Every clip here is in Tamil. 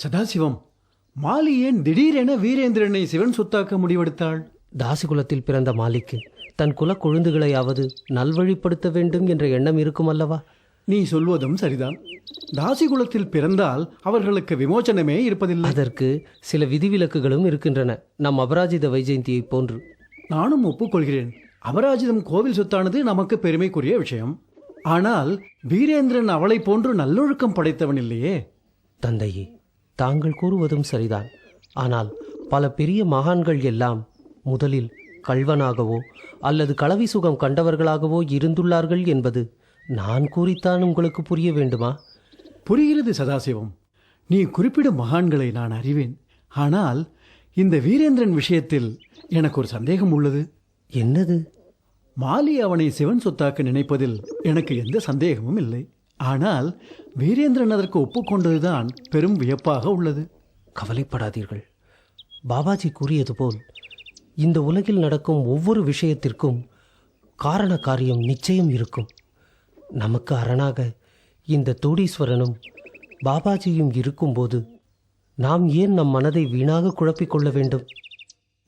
சதாசிவம். மாலி ஏன் திடீரென வீரேந்திரனை சிவன் சொத்தாக்க முடிவெடுத்தாள்? தாசிகுலத்தில் பிறந்த மாலிக்கு தன் குலக் கொழுந்துகளையாவது நல்வழிப்படுத்த வேண்டும் என்ற எண்ணம் இருக்கும் அல்லவா நீ சொல்வதும் சரிதான். தாசிகுலத்தில் பிறந்தால் அவர்களுக்கு விமோச்சனமே இருப்பதில்லை. அதற்கு சில விதிவிலக்குகளும் இருக்கின்றன. நம் அபராஜித வைஜெயந்தியைப் போன்று. நானும் ஒப்புக்கொள்கிறேன். அபராஜிதம் கோவில் சொத்தானது நமக்கு பெருமைக்குரிய விஷயம். ஆனால் வீரேந்திரன் அவளைப் போன்று நல்லொழுக்கம் படைத்தவன் இல்லையே? தந்தையே தாங்கள் கூறுவதும் சரிதான். ஆனால் பல பெரிய மகான்கள் எல்லாம் முதலில் கள்வனாகவோ அல்லது களவி சுகம் கண்டவர்களாகவோ இருந்துள்ளார்கள் என்பது நான் கூறித்தான் உங்களுக்கு புரிய வேண்டுமா? புரிகிறது சதாசிவம். நீ குறிப்பிடும் மகான்களை நான் அறிவேன். ஆனால் இந்த வீரேந்திரன் விஷயத்தில் எனக்கு ஒரு சந்தேகம் உள்ளது. என்னது? மாலி அவனை சிவன் சொத்தாக்க நினைப்பதில் எனக்கு எந்த சந்தேகமும் இல்லை. ஆனால் வீரேந்திரன் அதற்கு ஒப்புக்கொண்டதுதான் பெரும் வியப்பாக உள்ளது. கவலைப்படாதீர்கள். பாபாஜி கூறியது போல் இந்த உலகில் நடக்கும் ஒவ்வொரு விஷயத்திற்கும் காரண காரியம் நிச்சயம் இருக்கும். நமக்கு அரணாக இந்த தோடீஸ்வரனும் பாபாஜியும் இருக்கும்போது நாம் ஏன் நம் மனதை வீணாக குழப்பிக் கொள்ள வேண்டும்?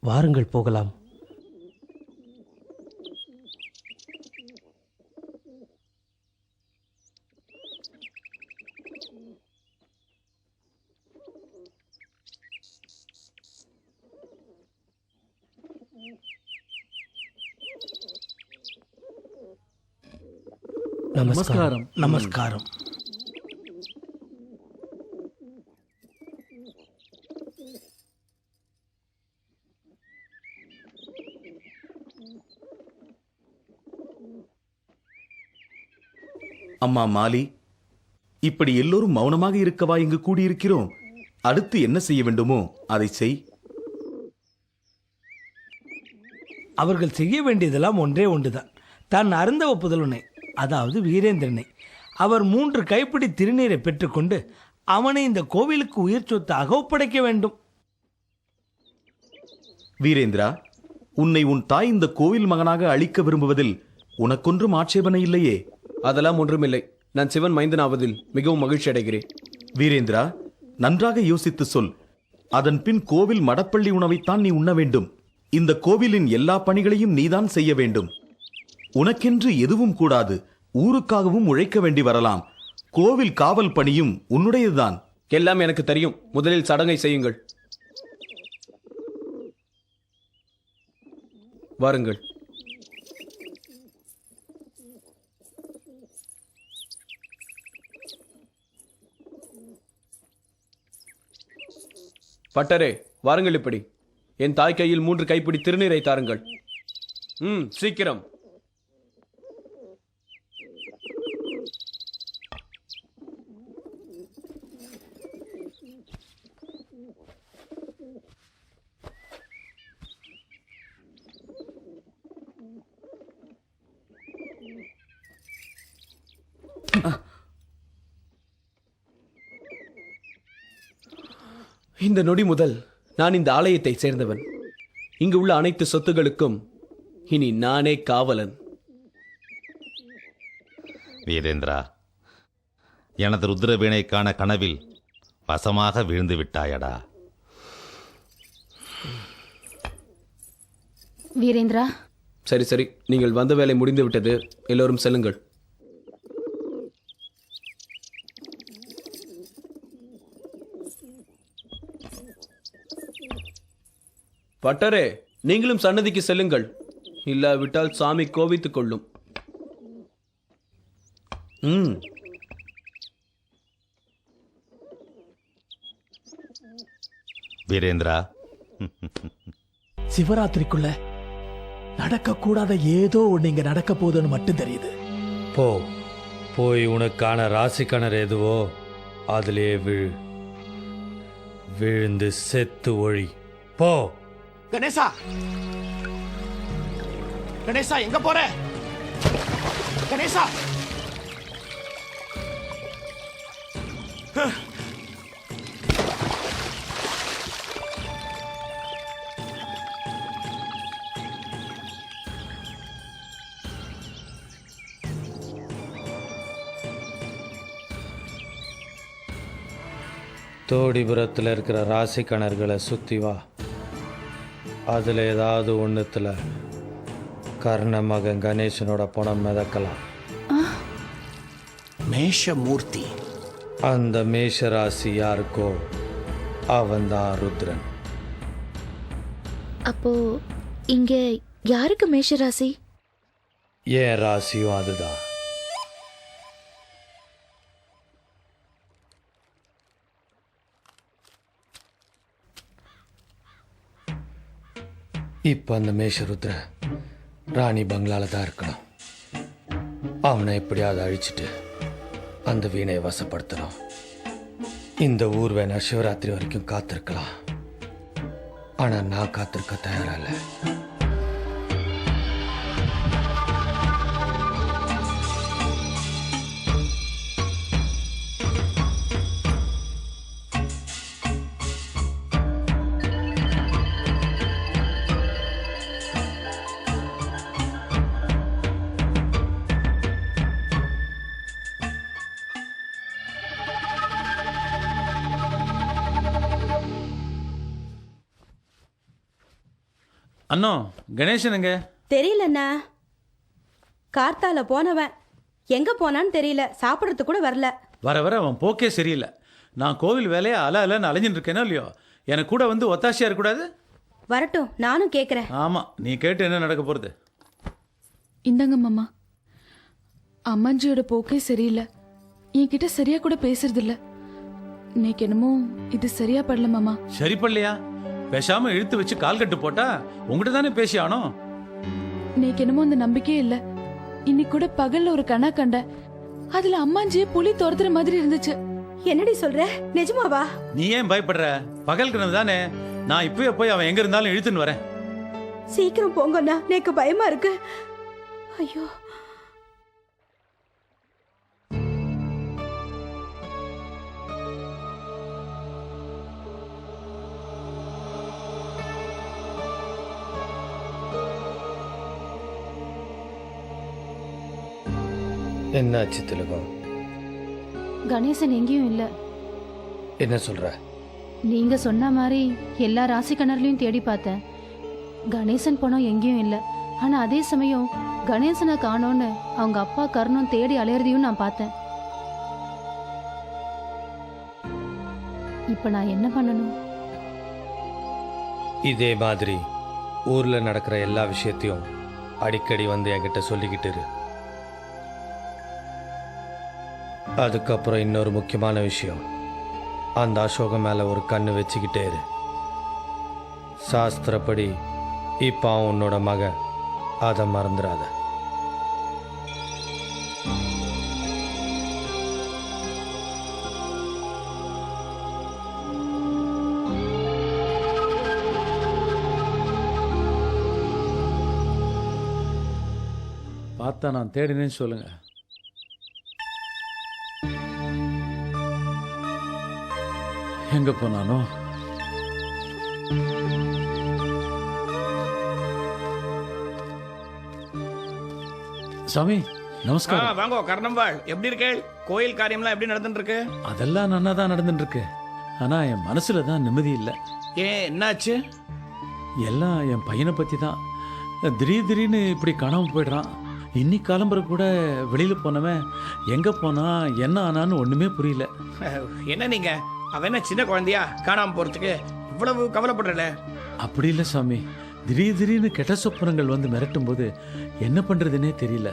வாருங்கள் போகலாம். நமஸ்காரம். நமஸ்காரம். அம்மா மாலி இப்படி எல்லோரும் மௌனமாக இருக்கவா இங்கு கூடியிருக்கிறோம்? அடுத்து என்ன செய்ய வேண்டுமோ அதை செய். அவர்கள் செய்ய வேண்டியதெல்லாம் ஒன்றே ஒன்றுதான். தான் அருந்தவ புதல்வனை அதாவது வீரேந்திரனை. அவர் மூன்று கைப்பிடி திருநீரை பெற்றுக்கொண்டு அவனை இந்த கோவிலுக்கு உயிர் சொத்தாக ஒப்படைக்க வேண்டும். வீரேந்திரா உன்னை உன் தாய் இந்த கோவில் மகனாக அழிக்க விரும்புவதில் உனக்கொன்றும் ஆட்சேபனை இல்லையே? அதெல்லாம் ஒன்றுமில்லை. நான் சிவன் மைந்தனாவதில் மிகவும் மகிழ்ச்சி அடைகிறேன். வீரேந்திரா நன்றாக யோசித்து சொல். அதன் பின் கோவில் மடப்பள்ளி உணவைத்தான் நீ உண்ண வேண்டும். இந்த கோவிலின் எல்லா பணிகளையும் நீதான் செய்ய வேண்டும். உனக்கென்று எதுவும் கூடாது. ஊருக்காகவும் உழைக்க வேண்டி வரலாம். கோவில் காவல் பணியும் உன்னுடையதுதான். எல்லாம் எனக்கு தெரியும். முதலில் சடங்கை செய்யுங்கள். வாருங்கள். பட்டரே வாருங்கள் இப்படி. என் தாய் கையில் மூன்று கைப்பிடி திருநீரை தாருங்கள். ம் சீக்கிரம். இந்த நொடி முதல் நான் இந்த ஆலயத்தை சேர்ந்தவன். இங்கு உள்ள அனைத்து சொத்துகளுக்கும் இனி நானே காவலன். வீரேந்திரா எனது ருத்ரவீணைக்கான கனவில் வசமாக வீழ்ந்து விட்டாயடா. வீரேந்திரா. சரி சரி. நீங்கள் வந்த வேலை முடிந்து விட்டது. எல்லோரும் செல்லுங்கள். பட்டரே நீங்களும் சன்னதிக்கு செல்லுங்கள். இல்லாவிட்டால் சாமி கோபித்துக் கொள்ளும். ம். வீரேந்திரா. சிவராத்திரிக்குள்ள நடக்கக்கூடாத ஏதோ ஒண்ணு இங்க நடக்க போகுதுன்னு மட்டும் தெரியுது. போ போய் உனக்கான ராசி கிணறு எதுவோ அதிலே விழு. விழுந்து செத்து ஒழி. போ. கணேசா. கணேசா எங்க போற? கணேசா. தோடிபுரத்தில் இருக்கிற ராசி கணர்களை சுத்தி வா. அதில் ஏதாவது ஒன்றுத்தில் கர்ண மகன் கணேசனோட பணம் மிதக்கலாம். மேஷமூர்த்தி. அந்த மேஷ ராசி யாருக்கோ அவன்தான் ருத்ரன். அப்போ இங்க யாருக்கு மேஷராசி? என் ராசியும் அதுதான். இப்போ அந்த மேஷருத்ர ராணி பங்களால தான் இருக்கணும். அவனை எப்படியாவது அழிச்சிட்டு அந்த வீணை வசப்படுத்தணும். இந்த ஊர் வேணா சிவராத்திரி வரைக்கும் காத்திருக்கலாம். ஆனால் நான் காத்திருக்க தயாராக இல்லை. அண்ணா கணேசனுங்க. தெரியலண்ணா. கார்த்தால போனவன். எங்க போனான்னு தெரியல. சாப்பிடறதுக்கு கூட வரல. வர வர அவன் போக்கே சரியில்லை. நான் கோவில் வேலையை அல அலன்னு அலைஞ்சிட்டு இருக்கேனோ இல்லையோ? எனக்கு கூட வந்து ஒத்தாசையா இருக்கக்கூடாது? வரட்டும் நானும் கேக்குறேன். ஆமாம் நீ கேட்டு என்ன நடக்க போகிறது இந்தாங்க மாமா. அம்மாஞ்சியோட போக்கே சரியில்லை. என்கிட்ட சரியா கூட பேசுறது இல்ல இன்னைக்கு என்னமோ இது சரியா படல மாமா. சரி பண்ணலையா பேசாம இழுத்து வச்சு கால் கட்டு போட்டா உங்ககிட்ட தானே பேசி ஆனோம் இன்னைக்கு என்னமோ அந்த நம்பிக்கையே இல்ல. இன்னைக்கு கூட பகல்ல ஒரு கணா கண்ட. அதுல அம்மாஞ்சியே புலி துரத்துற மாதிரி இருந்துச்சு. என்னடி சொல்ற? நிஜமாவா? நீ ஏன் பயப்படுற? பகல் கிணறு தானே. நான் இப்பவே போய் அவன் எங்க இருந்தாலும் இழுத்துன்னு வரேன். சீக்கிரம் போங்கண்ணா. எனக்கு பயமா இருக்கு. ஐயோ. என்னாச்சு திலகம்? கணேசன் எங்கேயும் இல்ல. என்ன சொல்ற? நீங்க சொன்ன மாதிரி எல்லா ராசி கிணறுலையும் தேடி பார்த்தேன். கணேசன் பணம் எங்கேயும் இல்ல. ஆனா அதே சமயம் கணேசனை காணோன்னு அவங்க அப்பா கர்ணம் தேடி அலையறதையும் நான் பார்த்தேன். இப்ப நான் என்ன பண்ணணும்? இதே மாதிரி ஊர்ல நடக்கிற எல்லா விஷயத்தையும் அடிக்கடி வந்து என்கிட்ட சொல்லிக்கிட்டு இரு. அதுக்கப்புறம் இன்னொரு முக்கியமான விஷயம். அந்த அசோகம் மேலே ஒரு கண்ணு வச்சுக்கிட்டே இரு. சாஸ்திரப்படி இப்போ உன்னோட மக. அதை மறந்துடாத பார்த்தா நான் தேடினேன்னு சொல்லுங்கள் எங்க போனானோ சாமி நமஸ்காரம். வாங்கோ கர்ணம்பாள் எப்படி இருக்கேள் கோயில் காரியம்லாம் எப்படி நடந்துட்டு இருக்கு அதெல்லாம் நன்னா தான் நடந்துட்டு இருக்கு ஆனா என் மனசுல தான் நிம்மதி இல்லை. ஏன் என்னாச்சு? எல்லாம் என் பையனை பத்தி தான் திடீர் திடீர்னு இப்படி காணாம போயிடுறான். இன்னைக்கு கிளம்புற கூட வெளியில போனவன். எங்க போனா என்ன ஆனான்னு ஒண்ணுமே புரியல. என்ன நீங்க? அவன் என்ன சின்ன குழந்தையா? காணாம போறதுக்கு இவ்வளவு கவலைப்படுறல? அப்படி இல்லை சாமி. திடீர் திடீர்னு கெட்ட சொப்பனங்கள் வந்து மிரட்டும் போது என்ன பண்றதுன்னே தெரியல.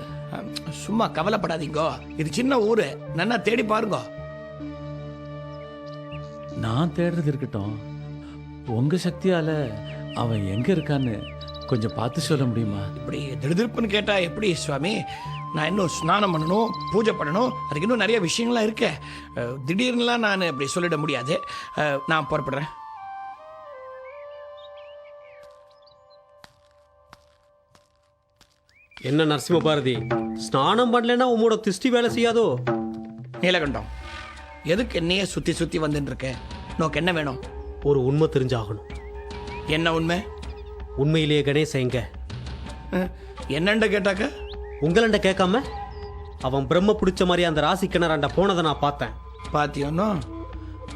சும்மா கவலைப்படாதீங்கோ. இது சின்ன ஊரு. நன்னா தேடி பாருங்க. நான் தேடுறது இருக்கட்டும். உங்க சக்தியால அவன் எங்க இருக்கான்னு கொஞ்சம் பார்த்து சொல்ல முடியுமா? இப்படி திடுதிருப்புன்னு கேட்டா எப்படி சுவாமி? நான் இன்னும் ஸ்நானம் பண்ணணும் பூஜை பண்ணணும். அதுக்கு இன்னும் நிறைய விஷயங்கள்லாம் இருக்கு. திடீர்னுலாம் நான் இப்படி சொல்லிட முடியாது. நான் புறப்படுறேன். என்ன நரசிம்ம பாரதி ஸ்நானம் பண்ணலன்னா உம்மோட திருஷ்டி வேலை செய்யாதோ? நீலகண்டம் எதுக்கு என்னையே சுத்தி சுத்தி வந்துட்டு இருக்க நோக்கு என்ன வேணும்? ஒரு உண்மை தெரிஞ்சாகணும். என்ன உண்மை? உண்மையிலேயே கணேசன் எங்க? என்னண்ட கேட்டாக்க? உங்களண்ட கேட்காம அவன் பிரம்ம பிடிச்ச மாதிரி அந்த ராசி கிணறாண்ட போனதை நான் பார்த்தேன். பாத்தியோனோ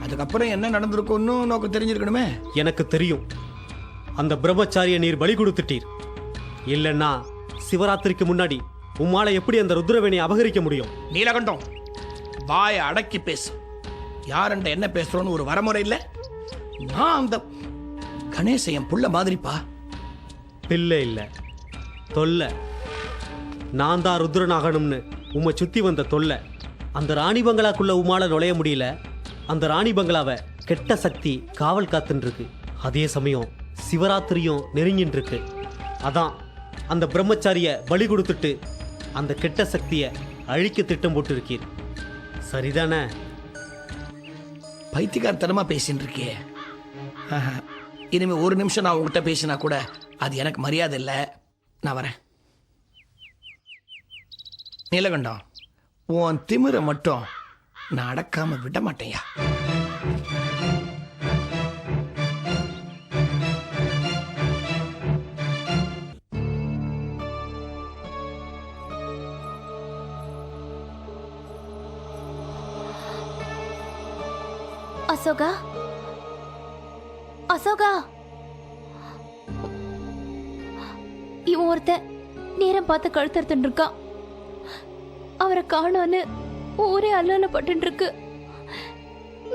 அதுக்கப்புறம் என்ன நடந்திருக்கும்னு நோக்கு தெரிஞ்சிருக்கணுமே? எனக்கு தெரியும். அந்த பிரம்மச்சாரியை நீர் பலி கொடுத்துட்டீர். இல்லைன்னா சிவராத்திரிக்கு முன்னாடி உம்மால எப்படி அந்த ருத்ரவேணியை அபகரிக்க முடியும்? நீலகண்டம் வாயை அடக்கி பேசு. யாருண்ட என்ன பேசுறோன்னு ஒரு வரமுறை இல்லை. நான் அந்த கணேச என் புள்ள மாதிரிப்பா. பிள்ளை இல்லை. தொல்லை. நான் தான் ருத்ரனாகணும்னு உம்மை சுற்றி வந்த தொல்லை. அந்த ராணி பங்களாக்குள்ளே உமால நுழைய முடியல. அந்த ராணி பங்களாவை கெட்ட சக்தி காவல் காத்துன்ருக்கு. அதே சமயம் சிவராத்திரியும் நெருங்கின்னு இருக்கு அதான் அந்த பிரம்மச்சாரிய பலி கொடுத்துட்டு அந்த கெட்ட சக்தியை அழிக்க திட்டம் போட்டிருக்கீர். சரிதானே? பைத்தியக்காரத்தனமாக பேசின்னு இருக்கே ஆஹா. ஒரு நிமிஷம் நான் உங்ககிட்ட பேசினா கூட அது எனக்கு மரியாதை இல்லை. நான் வரேன். நீலகண்டம் உன் திமிரை மட்டும் நான் அடக்காம விட மாட்டேயா அசோகா? அசோகா? இவன் ஒருத்தன் நேரம் பார்த்து கழுத்தறுத்துட்டு இருக்கான். அவரை காணோன்னு ஊரே அல்லலப்பட்டு இருக்கு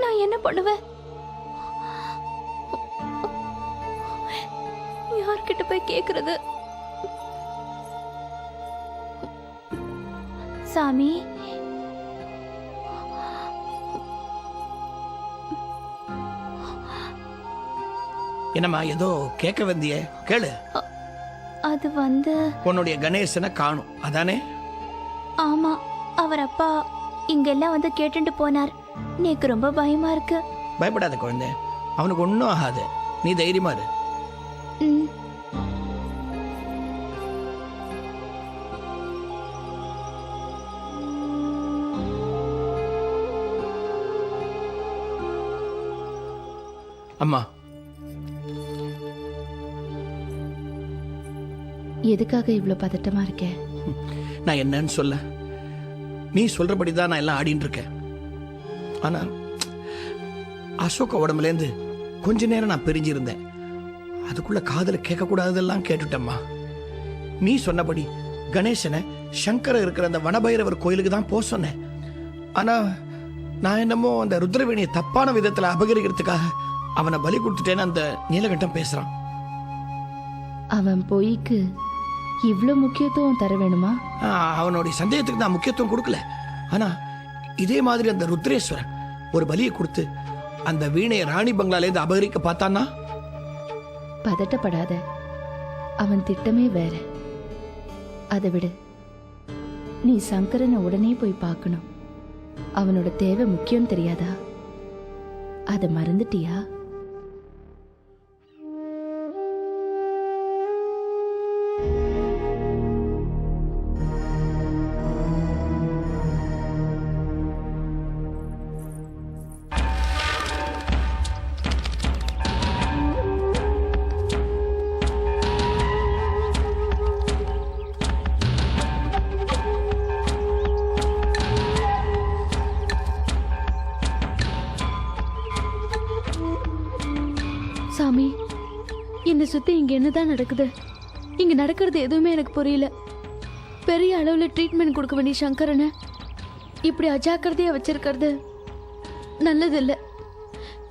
நான் என்ன பண்ணுவேன்? யார்கிட்ட போய் கேக்குறது? சாமி. என்னம்மா ஏதோ கேட்க வந்தியே? கேளு. அது வந்து உன்னுடைய கணேசனை காணும். அதானே? ஆமா அவர் அப்பா இங்கெல்லாம் வந்து கேட்டுட்டு போனார். எனக்கு ரொம்ப பயமா இருக்கு. பயப்படாத குழந்தை அவனுக்கு ஒன்றும் ஆகாது. நீ தைரியமா இரு. ம். அம்மா. எதுக்காக இவ்வளோ பதட்டமா இருக்க? நான் என்னன்னு சொல்ல. நீ சொல்றபடி தான் நான் எல்லாம் ஆடின்னு இருக்கேன். ஆனா அசோக உடம்புலேருந்து கொஞ்ச நேரம் நான் பிரிஞ்சிருந்தேன். அதுக்குள்ள காதல கேட்கக்கூடாததெல்லாம் கேட்டுட்டேம்மா. நீ சொன்னபடி கணேசனை சங்கர இருக்கிற அந்த வனபைரவர் கோயிலுக்கு தான் போக சொன்னேன். ஆனா நான் என்னமோ அந்த ருத்ரவேணியை தப்பான விதத்தில் அபகரிக்கிறதுக்காக அவனை பலி கொடுத்துட்டேன்னு அந்த நீலகண்டம் பேசுறான். அவன் பொய்க்கு இவ்வளோ முக்கியத்துவம் தர வேணுமா? அவனுடைய சந்தேகத்துக்கு நான் முக்கியத்துவம் கொடுக்கல. ஆனா இதே மாதிரி அந்த ருத்ரேஸ்வரன் ஒரு பலியை கொடுத்து அந்த வீணையை ராணி பங்களாலேருந்து அபகரிக்க பார்த்தான்னா? பதட்டப்படாத. அவன் திட்டமே வேற. அதை விடு. நீ சங்கரனை உடனே போய் பார்க்கணும். அவனோட தேவை முக்கியம் தெரியாதா? அதை மறந்துட்டியா? என்னதான் நடக்குது? இங்க நடக்கிறது எதுவுமே எனக்கு புரியல. பெரிய அளவுல ட்ரீட்மெண்ட் கொடுக்க வேண்டிய சங்கரனை இப்படி அஜாக்கிரதையா வச்சிருக்கிறது நல்லது இல்ல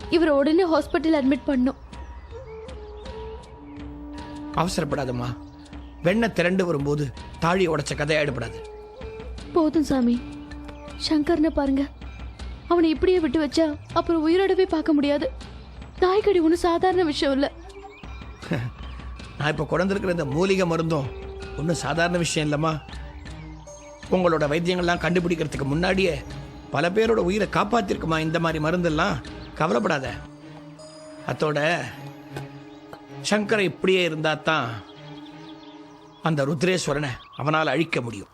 இவரை உடனே ஹாஸ்பிட்டல் அட்மிட் பண்ணும். அவசரப்படாதம்மா. வெண்ணை திரண்டு வரும்போது தாழி உடைச்ச கதையாயிடப்படாது போதும் சாமி. சங்கர்னை பாருங்க. அவனை இப்படியே விட்டு வச்சா அப்புறம் உயிரோடவே பார்க்க முடியாது. நாய்க்கடி ஒன்றும் சாதாரண விஷயம் இல்லை. நான் இப்போ குழந்திருக்கிற இந்த மூலிகை மருந்தும் ஒன்றும் சாதாரண விஷயம் இல்லைம்மா. உங்களோட வைத்தியங்கள்லாம் கண்டுபிடிக்கிறதுக்கு முன்னாடியே பல பேரோட உயிரை காப்பாற்றிருக்குமா இந்த மாதிரி மருந்தெல்லாம்? கவலைப்படாத. அத்தோட சங்கரை இப்படியே இருந்தால் தான் அந்த ருத்ரேஸ்வரனை அவனால் அழிக்க முடியும்.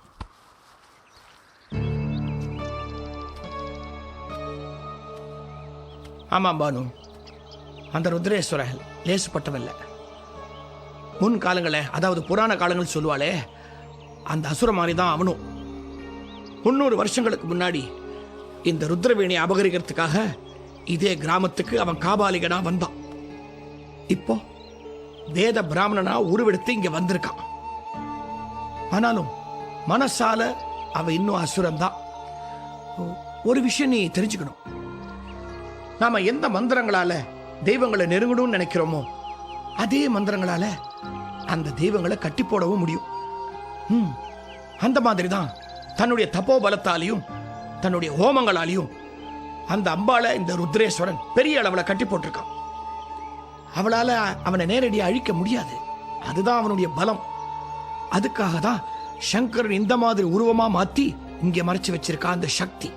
ஆமாம் பானு. அந்த ருத்ரேஸ்வரன் லேசுப்பட்டவன் இல்லை. முன் காலங்களில் அதாவது புராண காலங்கள் சொல்லுவாளே அந்த அசுர மாதிரி தான் அவனும். முன்னூறு வருஷங்களுக்கு முன்னாடி இந்த ருத்ரவேணியை அபகரிக்கிறதுக்காக இதே கிராமத்துக்கு அவன் காபாலிகனா வந்தான். இப்போ வேத பிராமணனா உருவெடுத்து இங்க வந்திருக்கான். ஆனாலும் மனசால அவன் இன்னும் அசுரம் தான் ஒரு விஷயம் நீ தெரிஞ்சுக்கணும். நாம எந்த மந்திரங்களால தெய்வங்களை நெருங்கணும்னு நினைக்கிறோமோ அதே மந்திரங்களால அந்த தெய்வங்களை கட்டி போடவும் முடியும். ம், அந்த மாதிரி தான் தன்னுடைய தப்போபலத்தாலையும் தன்னுடைய ஹோமங்களாலையும் அந்த அம்பால இந்த ருத்ரேஸ்வரன் பெரிய அளவில் கட்டி போட்டிருக்கான். அவளால் அவனை நேரடியாக அழிக்க முடியாது. அதுதான் அவனுடைய பலம். அதுக்காக தான் சங்கரன் இந்த மாதிரி உருவமாக மாற்றி இங்கே மறைச்சு வச்சிருக்கான் அந்த சக்தி.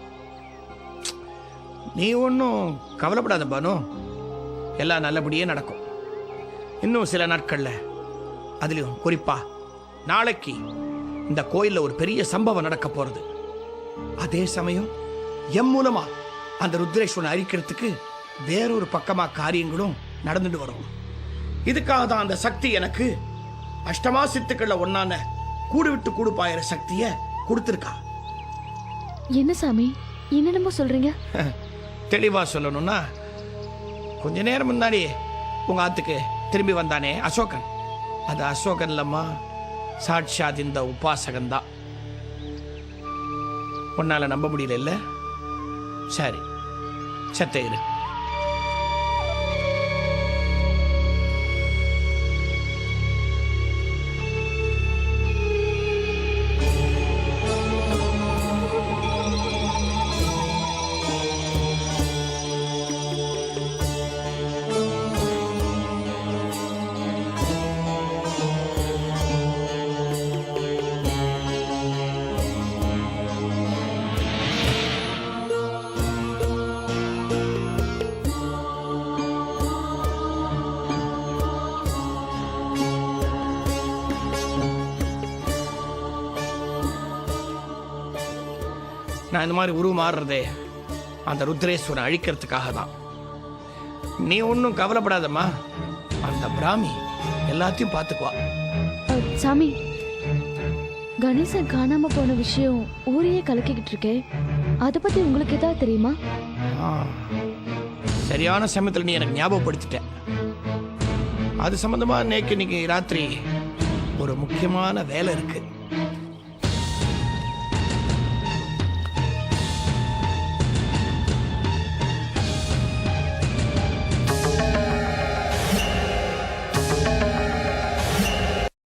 நீ ஒன்றும் கவலைப்படாத பானு. எல்லாம் நல்லபடியே நடக்கும். இன்னும் சில நாட்கள்ல. அதுலயும் குறிப்பா நாளைக்கு இந்த கோயில்ல ஒரு பெரிய சம்பவம் நடக்க போறது. அதே சமயம் எம் மூலமா அந்த ருத்ரேஸ்வரனை அழிக்கிறதுக்கு வேறொரு பக்கமா காரியங்களும் நடந்துட்டு வரும். இதுக்காக தான் அந்த சக்தி எனக்கு அஷ்டமா சித்துக்கள்ல ஒன்னான கூடு விட்டு கூடு பாயிற சக்திய கொடுத்துருக்கா. என்ன சாமி? என்னென்னமோ சொல்றீங்க? தெளிவா சொல்லணும்னா கொஞ்ச நேரம் முன்னாடி உங்க ஆத்துக்கு திரும்பி வந்தானே அசோகன்? அது அசோகன் இல்லம்மா சாட்சாத் இந்த உபாசகன் தான் உன்னால் நம்ப முடியல சரி சத்த இரு. நான் இந்த மாதிரி உருவம் மாறுறதே அந்த ருத்ரேஸ்வரன் அழிக்கிறதுக்காக தான் நீ ஒன்றும் கவலைப்படாதம்மா. அந்த பிராமி எல்லாத்தையும் பார்த்துக்குவா. சாமி. கணேசன் காணாம போன விஷயம் ஊரையே கலக்கிக்கிட்டு இருக்கே. அதை பத்தி உங்களுக்கு ஏதாவது தெரியுமா? சரியான சமயத்தில் நீ எனக்கு ஞாபகப்படுத்திட்ட. அது சம்பந்தமா நேக்கு இன்னைக்கு ராத்திரி ஒரு முக்கியமான வேலை இருக்கு.